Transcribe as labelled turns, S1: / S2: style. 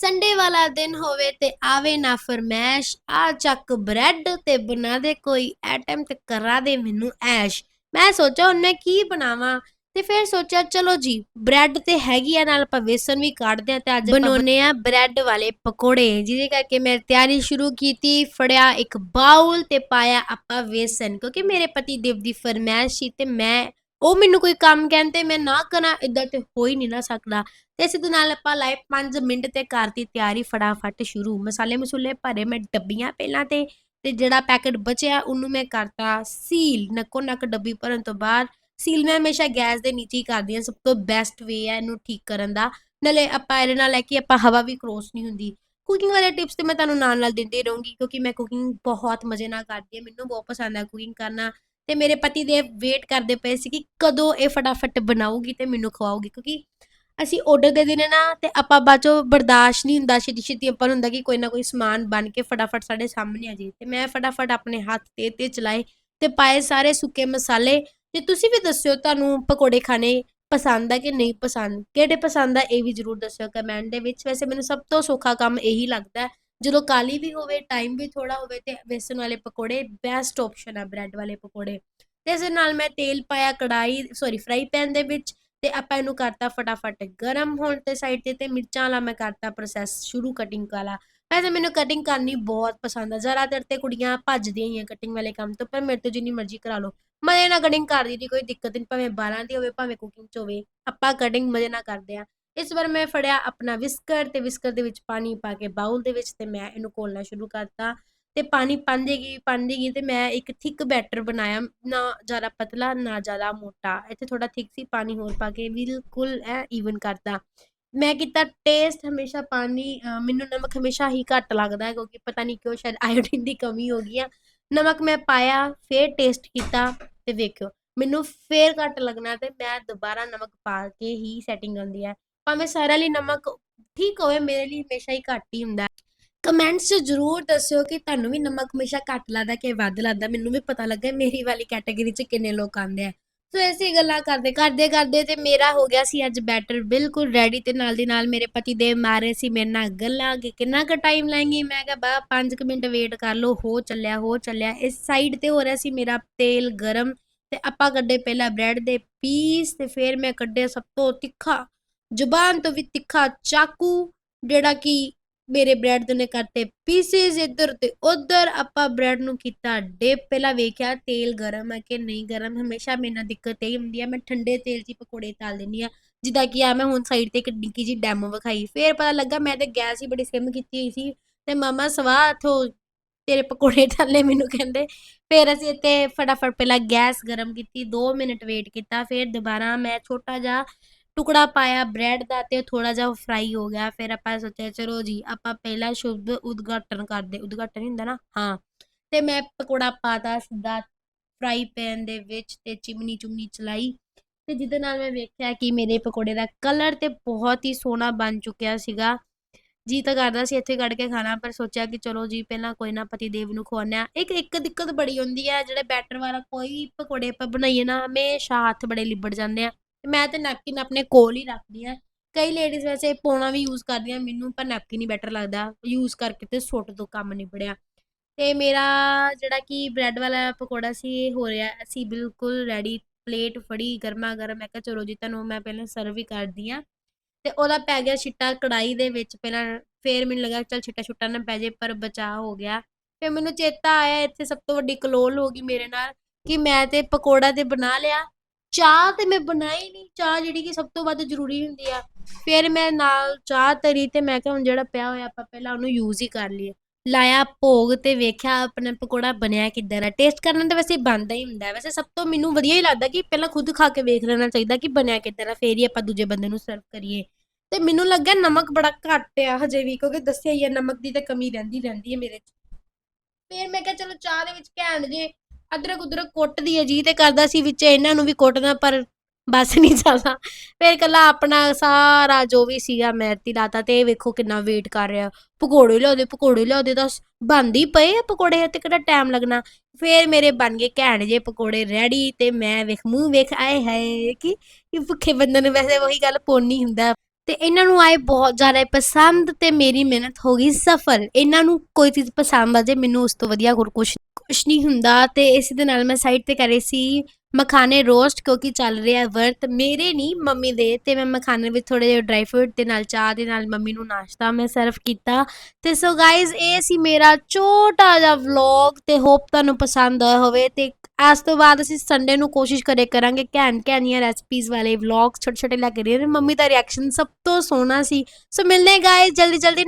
S1: Sunday ਵਾਲਾ ਦਿਨ ਹੋਵੇ ਤੇ ਆਵੇ ਨਾ ਫਰਮੈਸ਼ ਆ ਚੱਕ ਬ੍ਰੈਡ ਤੇ ਬਣਾ ਦੇ ਕੋਈ ਐਟਮ ਤੇ ਕਰਾ ਦੇ ਮੈਨੂੰ ਐਸ਼। ਮੈਂ ਸੋਚਿਆ ਹੁਣ ਕੀ ਬਣਾਵਾਂ ਤੇ ਫਿਰ ਸੋਚਿਆ, ਚਲੋ ਜੀ ਬ੍ਰੈਡ ਤੇ ਹੈਗੀ ਆ, ਨਾਲ ਆਪਾਂ ਵੇਸਣ ਵੀ ਕੱਢਦੇ ਆ ਤੇ ਅੱਜ ਬਣਾਉਨੇ ਆ ਬ੍ਰੈਡ ਵਾਲੇ ਪਕੌੜੇ, ਜਿਹਦੇ ਕਰਕੇ ਮੈਂ ਤਿਆਰੀ ਸ਼ੁਰੂ ਕੀਤੀ, ਫੜਿਆ ਇੱਕ ਬਾਉਲ ਤੇ ਪਾਇਆ ਆਪਾਂ ਵੇਸਣ, ਕਿਉਂਕਿ ਮੇਰੇ ਪਤੀ ਦੇਵ ਦੀ ਫਰਮਾਇਸ਼ ਸੀ ਤੇ ਮੈਂ ਉਹ ਮੈਨੂੰ ਕੋਈ ਕੰਮ ਕਹਿਣ ਤੇ ਮੈਂ ਨਾ ਕਰਾਂ ਇਦਾਂ ਤੇ ਹੋ ਹੀ ਨਹੀਂ ਨਾ ਸਕਦਾ। ਤੇ ਇਸੇ ਦੇ ਨਾਲ ਆਪਾਂ ਲਾਏ 5 ਮਿੰਟ ਤੇ ਕਰਤੀ ਤਿਆਰੀ ਫਟਾਫਟ ਸ਼ੁਰੂ। ਮਸਾਲੇ ਮਸੂਲੇ ਭਰੇ ਮੈਂ ਡੱਬੀਆਂ ਪਹਿਲਾਂ ਤੇ ਤੇ ਜਿਹੜਾ ਪੈਕਟ ਬਚਿਆ ਉਹਨੂੰ ਮੈਂ ਕਰਤਾ ਸੀਲ। ਨੱਕੋ ਨੱਕ ਡੱਬੀ ਭਰਨ ਤੋਂ ਬਾਅਦ ਸੀਲ ਮੈਂ ਹਮੇਸ਼ਾ ਗੈਸ ਦੇ ਨੀਚੇ ਹੀ ਕਰਦੀ ਹਾਂ। ਸਭ ਤੋਂ ਬੈਸਟ ਵੇ ਹੈ ਇਹਨੂੰ ਠੀਕ ਕਰਨ ਦਾ। ਨਾਲੇ ਆਪਾਂ ਇਹਦੇ ਨਾਲ ਹੈ ਕਿ ਆਪਾਂ ਹਵਾ ਵੀ ਕ੍ਰੋਸ ਨਹੀਂ ਹੁੰਦੀ। ਕੁਕਿੰਗ ਵਾਲੇ ਟਿਪਸ ਤੇ ਮੈਂ ਤੁਹਾਨੂੰ ਨਾਲ ਨਾਲ ਦਿੰਦੀ ਰਹੂੰਗੀ ਕਿਉਂਕਿ ਮੈਂ ਕੁਕਿੰਗ ਬਹੁਤ ਮਜ਼ੇ ਨਾਲ ਕਰਦੀ ਹਾਂ। ਮੈਨੂੰ ਬਹੁਤ ਪਸੰਦ ਹੈ ਕੁਕਿੰਗ ਕਰਨਾ। ਤੇ ਮੇਰੇ ਪਤੀ ਦੇ ਵੇਟ ਕਰਦੇ ਪਏ ਸੀ ਕਿ ਕਦੋਂ ਇਹ ਫਟਾਫਟ ਬਣਾਉਗੀ ਤੇ ਮੈਨੂੰ ਖਵਾਉਗੀ ਕਿਉਂਕਿ ਅਸੀਂ ਆਰਡਰ ਦੇ ਦੇਣੇ ਨਾ ਤੇ ਆਪਾਂ ਬਾਅਦ ਚੋਂ ਬਰਦਾਸ਼ਤ ਨਹੀਂ ਹੁੰਦਾ ਛੇਤੀ ਛੇਤੀ ਆਪਾਂ ਨੂੰ ਹੁੰਦਾ ਕਿ ਕੋਈ ਨਾ ਕੋਈ ਸਮਾਨ ਬਣ ਕੇ ਫਟਾਫਟ ਸਾਡੇ ਸਾਹਮਣੇ ਆ ਜੇ। ਤੇ ਮੈਂ ਫਟਾਫਟ ਆਪਣੇ ਹੱਥ ਤੇ ਤੇ ਚਲਾਏ ਤੇ ਪਾਏ ਸਾਰੇ ਸੁੱਕੇ ਮਸਾਲੇ। ਤੇ ਤੁਸੀਂ ਵੀ ਦੱਸਿਓ ਤੁਹਾਨੂੰ ਪਕੌੜੇ ਖਾਣੇ ਪਸੰਦ ਆ ਕਿ ਨਹੀਂ ਪਸੰਦ? ਕਿਹੜੇ ਪਸੰਦ ਆ ਇਹ ਵੀ ਜਰੂਰ ਦੱਸਿਓ ਕਮੈਂਟ ਦੇ ਵਿੱਚ। ਵੈਸੇ ਮੈਨੂੰ ਸਭ ਤੋਂ ਸੌਖਾ ਕੰਮ ਇਹੀ ਲੱਗਦਾ ਜਦੋਂ ਕਾਲੀ ਵੀ ਹੋਵੇ, ਟਾਈਮ ਵੀ ਥੋੜਾ ਹੋਵੇ ਤੇ ਵੇਸਣ ਵਾਲੇ ਪਕੌੜੇ ਬੈਸਟ ਆਪਸ਼ਨ ਆ ਬ੍ਰੈਡ ਵਾਲੇ ਪਕੌੜੇ। ਤੇ ਇਸ ਨਾਲ ਮੈਂ ਤੇਲ ਪਾਇਆ ਕੜਾਈ ਸੌਰੀ ਫਰਾਈ ਪੈਨ ਦੇ ਵਿੱਚ ਤੇ ਆਪਾਂ ਇਹਨੂੰ ਕਰਤਾ ਫਟਾਫਟ ਗਰਮ ਹੋਣ ਤੇ ਸਾਈਡ ਤੇ ਤੇ ਮਿਰਚਾਂ ਵਾਲਾ ਮੈਂ ਕਰਤਾ ਪ੍ਰੋਸੈਸ ਸ਼ੁਰੂ ਕਟਿੰਗ ਵਾਲਾ। ਵੈਸੇ ਮੈਨੂੰ ਕਟਿੰਗ ਕਰਨੀ ਬਹੁਤ ਪਸੰਦ ਆ, ਜ਼ਿਆਦਾਤਰ ਤੇ ਕੁੜੀਆਂ ਭੱਜਦੀਆਂ ਹੀ ਆ ਕਟਿੰਗ ਵਾਲੇ ਕੰਮ ਤੋਂ, ਪਰ ਮੇਰੇ ਤੋਂ ਜਿੰਨੀ ਮਰਜ਼ੀ ਕਰਾ ਲਓ। ਮਜ਼ੇ ਨਾਲ ਕਟਿੰਗ ਕਰਦੀ ਦੀ ਕੋਈ ਦਿੱਕਤ ਨਹੀਂ ਭਾਵੇਂ 12 ਦੀ ਹੋਵੇ, ਭਾਵੇਂ ਕੁਕਿੰਗ ਚ ਹੋਵੇ, ਆਪਾਂ ਕਟਿੰਗ ਮਜ਼ੇ ਨਾਲ ਕਰਦੇ ਆ। ਇਸ ਵਾਰ ਮੈਂ ਫੜਿਆ ਆਪਣਾ ਵਿਸਕਰ ਤੇ ਵਿਸਕਰ ਦੇ ਵਿੱਚ ਪਾਣੀ ਪਾ ਕੇ ਬਾਉਲ ਦੇ ਵਿੱਚ ਤੇ ਮੈਂ ਇਹਨੂੰ ਘੋਲਣਾ ਸ਼ੁਰੂ ਕਰਤਾ। ਤੇ ਪਾਣੀ ਪਾਉਂਦੇਗੀ ਪਾਉਂਦੇਗੀ ਤੇ ਮੈਂ ਇੱਕ ਥਿਕ ਬੈਟਰ ਬਣਾਇਆ। ਨਾ ਜ਼ਿਆਦਾ ਪਤਲਾ, ਨਾ ਜ਼ਿਆਦਾ ਮੋਟਾ। ਇੱਥੇ ਥੋੜਾ ਥਿਕ ਸੀ, ਪਾਣੀ ਹੋਰ ਪਾ ਕੇ ਬਿਲਕੁਲ ਐ ਈਵਨ ਕਰਤਾ। ਮੈਂ ਕੀਤਾ ਟੇਸਟ ਹਮੇਸ਼ਾ ਪਾਣੀ ਮੈਨੂੰ ਨਮਕ ਹਮੇਸ਼ਾ ਹੀ ਘੱਟ ਲੱਗਦਾ ਹੈ ਕਿਉਂਕਿ ਪਤਾ ਨਹੀਂ ਕਿਉਂ ਸ਼ਾਇਦ ਆਇਓਡੀਨ ਦੀ ਕਮੀ ਹੋ ਗਈ ਆ। ਨਮਕ ਮੈਂ ਪਾਇਆ, ਫੇਰ ਟੇਸਟ ਕੀਤਾ ਤੇ ਵੇਖਿਓ। ਮੈਨੂੰ ਫੇਰ ਘੱਟ ਲੱਗਣਾ ਤੇ ਮੈਂ ਦੁਬਾਰਾ ਨਮਕ ਪਾ ਕੇ ਹੀ ਸੈਟਿੰਗ ਆਉਂਦੀ ਹੈ। ਭਾਵੇਂ ਸਾਰਿਆਂ ਲਈ ਨਮਕ ਠੀਕ ਹੋਵੇ, ਮੇਰੇ ਲਈ ਹਮੇਸ਼ਾ ਹੀ ਘੱਟ ਹੀ ਹੁੰਦਾ ਕਮੈਂਟਸ 'ਚ ਜ਼ਰੂਰ ਦੱਸਿਓ ਕਿ ਤੁਹਾਨੂੰ ਵੀ ਨਮਕ ਹਮੇਸ਼ਾ ਘੱਟ ਲੱਗਦਾ ਕਿ ਵੱਧ ਲੱਗਦਾ। ਮੈਨੂੰ ਵੀ ਪਤਾ ਲੱਗਾ ਮੇਰੀ ਵਾਲੀ ਕੈਟਾਗਰੀ 'ਚ ਕਿੰਨੇ ਲੋਕ ਆਉਂਦੇ ਆ। ਸੋ ਐਸੀ ਗੱਲਾਂ ਕਰਦੇ ਕਰਦੇ ਕਰਦੇ ਤੇ ਮੇਰਾ ਹੋ ਗਿਆ ਸੀ ਅੱਜ ਬੈਟਰ ਬਿਲਕੁਲ ਰੈਡੀ ਤੇ ਨਾਲ ਦੀ ਨਾਲ ਮੇਰੇ ਪਤੀ ਦੇ ਮਾਰੇ ਸੀ ਮੇਰੇ ਨਾਲ ਗੱਲਾਂ ਕਿ ਕਿੰਨਾ ਕੁ ਟਾਈਮ ਲਾਏਂਗੀ। ਮੈਂ ਕਿਹਾ, ਬਾ 5 ਮਿੰਟ ਵੇਟ ਕਰ ਲਓ। ਹੋ ਚੱਲਿਆ ਹੋ ਚੱਲਿਆ। ਇਸ ਸਾਈਡ ਤੇ ਹੋ ਰਿਹਾ ਸੀ ਮੇਰਾ ਤੇਲ ਗਰਮ ਤੇ ਆਪਾਂ ਕੱਢੇ ਪਹਿਲਾਂ ਬ੍ਰੈਡ ਦੇ ਪੀਸ ਤੇ ਫਿਰ ਮੈਂ ਕੱਢਿਆ ਸਭ ਤੋਂ ਤਿੱਖਾ। ਜ਼ੁਬਾਨ ਤੋਂ ਵੀ ਤਿੱਖਾ ਚਾਕੂ, ਜਿਹੜਾ ਕਿ ਮੇਰੇ ਬ੍ਰੈਡ ਦੇ ਨੇ ਕਰਤੇ ਪੀਸਿਸ ਇੱਧਰ ਤੇ ਉੱਧਰ। ਆਪਾਂ ਬ੍ਰੈਡ ਨੂੰ ਕੀਤਾ ਡਿਪ। ਪਹਿਲਾਂ ਵੇਖਿਆ, ਤੇਲ ਗਰਮ ਹੈ ਕਿ ਨਹੀਂ ਗਰਮ? ਹਮੇਸ਼ਾ ਮੇਰੇ ਦਿੱਕਤ ਇਹ ਹੁੰਦੀ ਆ। ਮੈਂ ਠੰਡੇ ਤੇਲ 'ਚ ਪਕੌੜੇ ਤਲ ਦਿੰਦੀ ਆ ਜਿੱਦਾਂ ਕਿ ਆ ਮੈਂ ਹੁਣ ਸਾਈਡ ਤੇ ਇੱਕ ਨਿੱਕੀ ਜੀ ਡੈਮੋ ਵਿਖਾਈ। ਫੇਰ ਪਤਾ ਲੱਗਾ ਮੈਂ ਤੇ ਗੈਸ ਹੀ ਬੜੀ ਸਿਮ ਕੀਤੀ ਹੋਈ ਸੀ ਤੇ ਮਾਮਾ ਸਵਾਹ ਥੋ ਤੇਰੇ ਪਕੌੜੇ ਤਲੇ ਮੈਨੂੰ ਕਹਿੰਦੇ। ਫਿਰ ਅਸੀਂ ਇੱਥੇ ਫਟਾਫਟ ਪਹਿਲਾਂ ਗੈਸ ਗਰਮ ਕੀਤੀ 2 ਮਿੰਟ ਵੇਟ ਕੀਤਾ। ਫਿਰ ਦੁਬਾਰਾ ਮੈਂ ਛੋਟਾ ਜਿਹਾ ਟੁਕੜਾ ਪਾਇਆ ਬ੍ਰੈਡ ਦਾ ਤੇ ਥੋੜਾ ਜਿਹਾ ਫਰਾਈ ਹੋ ਗਿਆ। ਫਿਰ ਆਪਾਂ ਸੋਚਿਆ, ਚਲੋ ਜੀ, ਆਪਾਂ ਪਹਿਲਾਂ ਸ਼ੁਭ ਉਦਘਾਟਨ ਕਰਦੇ। ਉਦਘਾਟਨ ਹੁੰਦਾ ਨਾ? ਹਾਂ। ਤੇ ਮੈਂ ਪਕੌੜਾ ਪਾਤਾ ਸਿੱਧਾ ਫਰਾਈ ਪੈਨ ਦੇ ਵਿੱਚ ਤੇ ਚਿਮਨੀ ਚੁਮਨੀ ਚਲਾਈ। ਤੇ ਜਿਹਦੇ ਨਾਲ ਮੈਂ ਵੇਖਿਆ ਕਿ ਮੇਰੇ ਪਕੌੜੇ ਦਾ ਕਲਰ ਤੇ ਬਹੁਤ ਹੀ ਸੋਹਣਾ ਬਣ ਚੁੱਕਿਆ ਸੀਗਾ। ਜੀ ਤਾਂ ਕਰਦਾ ਸੀ ਇੱਥੇ ਕੱਢ ਕੇ ਖਾਣਾ, ਪਰ ਸੋਚਿਆ ਕਿ ਚਲੋ ਜੀ, ਪਹਿਲਾਂ ਕੋਈ ਨਾ ਪਤੀ ਦੇਵ ਨੂੰ ਖਵਾਉਂਦੇ ਆ ਇੱਕ ਇੱਕ ਦਿੱਕਤ ਬੜੀ ਹੁੰਦੀ ਹੈ, ਜਿਹੜੇ ਬੈਟਰ ਵਾਲਾ ਕੋਈ ਪਕੌੜੇ ਆਪਾਂ ਬਣਾਈਏ ਨਾ, ਹਮੇਸ਼ਾ ਹੱਥ ਬੜੇ ਲਿਬੜ ਜਾਂਦੇ ਆ। ਤੇ ਮੈਂ ਤੇ ਨੈਪਕਿਨ ਆਪਣੇ ਕੋਲ ਹੀ ਰੱਖਦੀ ਆ ਕਈ ਲੇਡੀਜ਼ ਵੈਸੇ ਪੋਣਾ ਵੀ ਯੂਜ਼ ਕਰਦੀਆਂ ਮੈਨੂੰ, ਪਰ ਨੈਪਕਿਨ ਹੀ ਬੈਟਰ ਲੱਗਦਾ। ਯੂਜ਼ ਕਰਕੇ ਤੇ ਸੁੱਟ ਤੋਂ ਕੰਮ ਨਿਬੜਿਆ। ਤੇ ਮੇਰਾ ਜਿਹੜਾ ਕਿ ਬ੍ਰੈਡ ਵਾਲਾ ਪਕੌੜਾ ਸੀ, ਇਹ ਹੋ ਰਿਹਾ। ਅਸੀਂ ਬਿਲਕੁਲ ਰੈਡੀ ਪਲੇਟ ਫੜੀ, ਗਰਮਾ ਗਰਮ। ਮੈਂ ਕਿਹਾ ਚਲੋ ਜੀ, ਤੁਹਾਨੂੰ ਮੈਂ ਪਹਿਲਾਂ ਸਰਵ ਹੀ ਕਰਦੀ ਆ ਤੇ ਉਹਦਾ ਪੈ ਗਿਆ ਛਿੱਟਾ ਕੜਾਈ ਦੇ ਵਿੱਚ। ਪਹਿਲਾਂ ਫੇਰ ਮੈਨੂੰ ਲੱਗਾ ਚਲ ਛਿੱਟਾ ਛੁੱਟਾ ਨਾ ਪੈ ਜੇ ਪਰ ਬਚਾ ਹੋ ਗਿਆ। ਫਿਰ ਮੈਨੂੰ ਚੇਤਾ ਆਇਆ, ਇੱਥੇ ਸਭ ਤੋਂ ਵੱਡੀ ਕਲੋਲ ਹੋ ਗਈ ਮੇਰੇ ਨਾਲ ਕਿ ਮੈਂ ਤੇ ਪਕੌੜਾ ਤੇ ਬਣਾ ਲਿਆ। ਚਾਹ ਤੇ ਮੈਂ ਬਣਾਈ ਨਹੀਂ ਚਾਹ ਜਿਹੜੀ ਕਿ ਸਭ ਤੋਂ ਵੱਧ ਜ਼ਰੂਰੀ ਹੁੰਦੀ ਆ। ਫਿਰ ਮੈਂ ਨਾਲ ਚਾਹ ਤਰੀ ਤੇ ਮੈਂ ਕਿਹਾ ਹੁਣ ਜਿਹੜਾ ਪਿਆ ਹੋਇਆ ਆਪਾਂ ਪਹਿਲਾਂ ਉਹਨੂੰ ਯੂਜ਼ ਹੀ ਕਰ ਲਈਏ। ਲਾਇਆ ਭੋਗ ਤੇ ਵੇਖਿਆ ਆਪਣਾ ਪਕੌੜਾ ਬਣਿਆ ਕਿੱਦਾਂ ਦਾ। ਟੇਸਟ ਕਰਨਾ ਤਾਂ ਵੈਸੇ ਬਣਦਾ ਹੀ ਹੁੰਦਾ। ਵੈਸੇ ਸਭ ਤੋਂ ਮੈਨੂੰ ਵਧੀਆ ਹੀ ਲੱਗਦਾ ਕਿ ਪਹਿਲਾਂ ਖੁਦ ਖਾ ਕੇ ਵੇਖ ਲੈਣਾ ਚਾਹੀਦਾ ਕਿ ਬਣਿਆ ਕਿੱਦਾਂ ਦਾ, ਫੇਰ ਹੀ ਆਪਾਂ ਦੂਜੇ ਬੰਦੇ ਨੂੰ ਸਰਵ ਕਰੀਏ। ਤੇ ਮੈਨੂੰ ਲੱਗਿਆ ਨਮਕ ਬੜਾ ਘੱਟ ਆ ਹਜੇ ਵੀ, ਕਿਉਂਕਿ ਦੱਸਿਆ ਹੀ ਆ ਨਮਕ ਦੀ ਤਾਂ ਕਮੀ ਰਹਿੰਦੀ ਰਹਿੰਦੀ ਹੈ ਮੇਰੇ 'ਚ। ਫਿਰ ਮੈਂ ਕਿਹਾ ਚਲੋ ਚਾਹ ਦੇ ਵਿੱਚ ਘੈਂਟ ਜੇ ਅਦਰਕ ਉਦਰਕ ਕੁੱਟਦੀ ਹੈ ਜੀ ਤੇ ਕਰਦਾ ਸੀ ਵਿੱਚ ਇਹਨਾਂ ਨੂੰ ਵੀ ਕੁੱਟਦਾ, ਪਰ ਬਸ ਨਹੀਂ ਚੱਲਦਾ। ਫਿਰ ਇਕੱਲਾ ਆਪਣਾ ਸਾਰਾ ਜੋ ਵੀ ਸੀਗਾ ਮੈਂ ਲਾਤਾ ਤੇ ਇਹ ਵੇਖੋ ਕਿੰਨਾ ਵੇਟ ਕਰ ਰਿਹਾ। ਪਕੌੜੇ ਲਿਆਉਦੇ ਪਕੌੜੇ ਲਿਆਉਦੇ ਦੱਸ ਬਣਦੀ ਪਏ ਆ ਪਕੌੜੇ ਤੇ ਕਿਹੜਾ ਟਾਈਮ ਲੱਗਣਾ। ਫਿਰ ਮੇਰੇ ਬਣ ਗਏ ਘੈਂਟ ਜੇ ਪਕੌੜੇ ਰੈਡੀ ਤੇ ਮੈਂ ਵੇਖ, ਮੂੰਹ ਵੇਖ, ਆਏ ਹੈ ਕਿ ਕਿ ਭੁੱਖੇ ਬੰਦੇ ਨੂੰ ਵੈਸੇ ਉਹੀ ਗੱਲ ਪੁੰਨ ਹੀ ਹੁੰਦਾ। ਤੇ ਇਹਨਾਂ ਨੂੰ ਆਏ ਬਹੁਤ ਜ਼ਿਆਦਾ ਪਸੰਦ ਤੇ ਮੇਰੀ ਮਿਹਨਤ ਹੋ ਗਈ ਸਫਲ। ਇਹਨਾਂ ਨੂੰ ਕੋਈ ਚੀਜ਼ ਪਸੰਦ ਆ ਜੇ, ਮੈਨੂੰ ਉਸ ਤੋਂ ਵਧੀਆ ਹੋਰ ਕੁਝ ਕੁਛ ਨਹੀਂ ਹੁੰਦਾ ਤੇ ਇਸ ਦੇ ਨਾਲ ਮੈਂ ਸਾਈਡ ਤੇ ਕਰੇ ਸੀ ਮਖਾਨੇ ਰੋਸਟ ਕਿਉਂਕਿ ਚੱਲ ਰਿਹਾ ਵਰਤ ਮੇਰੇ ਨਹੀਂ, ਮੰਮੀ ਦੇ ਤੇ ਮੈਂ ਮਖਾਨੇ ਵਿੱਚ ਥੋੜੇ ਜਿਹਾ ਡਰਾਈ ਫਰੂਟ ਤੇ ਨਾਲ, ਚਾਹ ਦੇ ਨਾਲ ਮੰਮੀ ਨੂੰ ਨਾਸ਼ਤਾ ਮੈਂ ਸਰਵ ਕੀਤਾ ਤੇ ਸੋ ਗਾਇਜ਼ ਇਹ ਸੀ ਮੇਰਾ ਛੋਟਾ ਜਿਹਾ ਵਲੌਗ ਤੇ ਹੋਪ ਤੁਹਾਨੂੰ ਪਸੰਦ ਆਇਆ ਹੋਵੇ ਤੇ ਇਸ ਤੋਂ ਬਾਅਦ ਅਸੀਂ ਸੰਡੇ ਨੂੰ ਕੋਸ਼ਿਸ਼ ਕਰੇ ਕਰਾਂਗੇ ਘੈਂਟ ਘੈਂਟੀਆਂ ਰੈਸਪੀਜ਼ ਵਾਲੇ ਵਲੌਗ ਛੋਟੇ ਛੋਟੇ ਲੈ ਕੇ ਰਹੇ ਮੰਮੀ ਦਾ ਰਿਐਕਸ਼ਨ ਸਭ ਤੋਂ ਸੋਹਣਾ ਸੀ। ਸੋ ਮਿਲਨੇ ਗਾਇਜ਼ ਜਲਦੀ ਜਲਦੀ